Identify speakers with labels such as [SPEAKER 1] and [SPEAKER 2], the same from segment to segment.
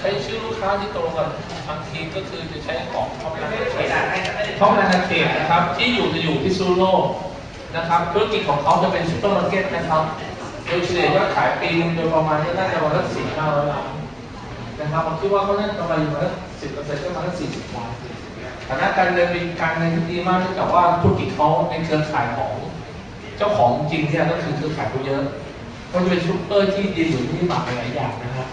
[SPEAKER 1] ใช้ชื่อลูกค้าที่ตรงกับบางทีก็คือจะใช้ของท็อปนานาเขต
[SPEAKER 2] ให้จะได้
[SPEAKER 1] ท็อปนานาเขตนะครับที่อยู่จะอยู่พิษณุโลกนะครับธุรกิจของเขาจะเป็นซุปเปอร์มาร์เก็ตนะครับโดยเฉลี่ยยอดขายปีนึงโดยประมาณน่าจะประมาณสักสี่ห้าร้อยล้านนะครับผมคิดว่าเขาน่าจะกำไรอยู่ประมาณสิบเปอร์เซ็นต์ก็ประมาณสักสี่สิบล้านฐานะการเงินเป็นการเงินที่ดีมากเนื่องจากว่าธุรกิจเขาในเครือข่ายของ เจ้าของจริงเนี่ยก็คือเครือข่ายเขาเยอะก็จะเป็นซุปเปอร์ที่ดีอยู่ที่หมากหลายอย่างนะครับ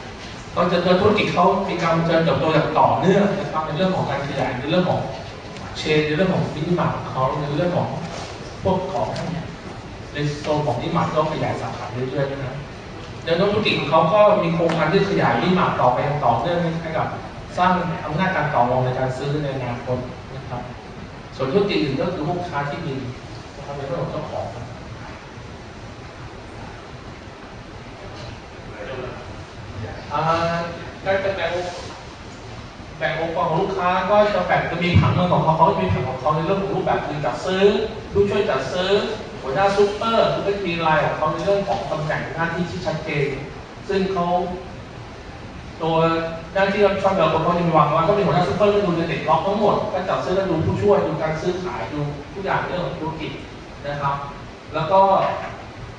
[SPEAKER 1] ก็จะธุรกิจเขามีการเจริญเติบโตอย่างต่อเนื่องนะครับในเรื่องของการขยายในเรื่องของเชนในเรื่องของมินิมาร์ทของเขาในเรื่องของพวกของในโซนของมินิมาร์ทก็ขยายสาขาเรื่อยๆนะครับแนวโน้มธุรกิจของเขาก็มีโครงการที่ขยายมินิมาร์ทต่อไปอย่างต่อเนื่องให้กับสร้างอำนาจการต่อรองในการซื้อในอนาคตนะครับ ส่วนธุรกิจอื่นก็คือพวกค้าที่ดินนะครับในเรื่องของเจ้าของครับ อ่า การแบ่งแบ่งองค์กรของลูกค้าก็จะแบ่งจะมีผังเมืองของเขาเขาจะมีผังของเขาในเรื่องของรูปแบบคือจัดซื้อผู้ช่วยจัดซื้อหัวหน้าซูเปอร์คือก็มีลายของเขาในเรื่องของตำแหน่งหน้าที่ที่ชัดเจน ซึ่งเขาตัวหน้าที่รับผิดชอบเราเขาจะมีวางไว้ก็มีหัวหน้าซูเปอร์ก็ดูในเด็กล็อกทั้งหมดก็จัดซื้อก็ดูผู้ช่วยดูการซื้อขายดูทุกอย่างเรื่องของธุรกิจนะครับ แล้วก็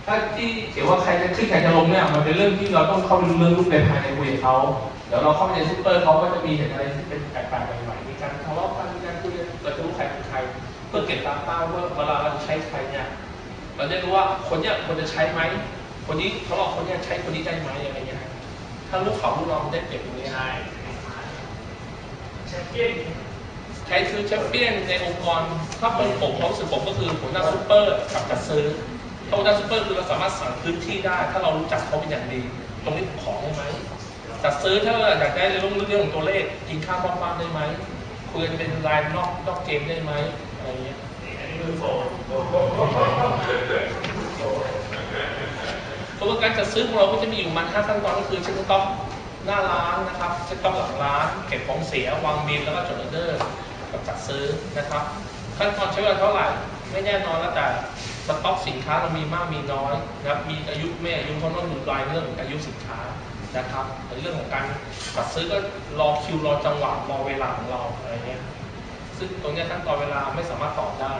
[SPEAKER 1] ถ้าที่เขียนว่าใครจะขึ้นใครจะลงเนี่ยมันเป็นเรื่องที่เราต้องเข้าไปดูเรื่องรูปในภายในคุยกับเขาเดี๋ยวเราเข้าไปในซูเปอร์เขาก็จะมีเห็นอะไรที่เป็นแปลกๆใหม่ๆมีการทะเลาะกันมีการคุยกันเราจะรู้ใครเป็นใครเพื่อเก็บตามเป้าว่าเวลาเราจะใช้ใครเนี่ยเราจะรู้ว่าคนเนี้ยควรจะใช้ไหมคนนี้เขาลอกคนเนี้ยใช้คนนี้ได้ไหมอะไรเงี้ยถ้าลูกเขาลูกเราได้เปรียบตรงนี้
[SPEAKER 2] ใช่แชมเปี้ยน
[SPEAKER 1] ใช้ซื้อแชมเปี้ยนในองค์กรถ้าเป็นผมความรู้สึกผมก็คือหัวหน้าซูเปอร์กับจัดซื้อ ถ้าหัวหน้าซูเปอร์คือเราสามารถสั่งพื้นที่ได้ ถ้าเรารู้จักเขาเป็นอย่างดี ตรงนี้ขอได้ไหมจัดซื้อถ้าเราอยากได้ในเรื่องเรื่องของตัวเลขกินข้าวบ้างๆได้ไหมคุยกันเป็นรายนอกนอกเกมได้ไหมอะไรเงี้ยกระบวนการจัดซื้อของเราก็จะมีอยู่มันห้าขั้นตอนก็คือเช็คสต็อกหน้าร้านนะครับเช็คสต็อกหลังร้าน เก็บของเสียวางบินแล้วก็จดออเดอร์กับจัดซื้อนะครับ ขั้นตอนใช้เวลาเท่าไหร่ ไม่แน่นอนแล้วแต่ สต็อกสินค้าเรามีมากมีน้อยนะครับมีอายุไม่อายุเพราะต้องดูรายเรื่องของอายุสินค้านะครับในเรื่องของการจัดซื้อก็รอคิวรอจังหวะรอเวลาของเราอะไรเงี้ยซึ่งตรงเนี้ยขั้นตอนเวลาไม่สามารถตอบได้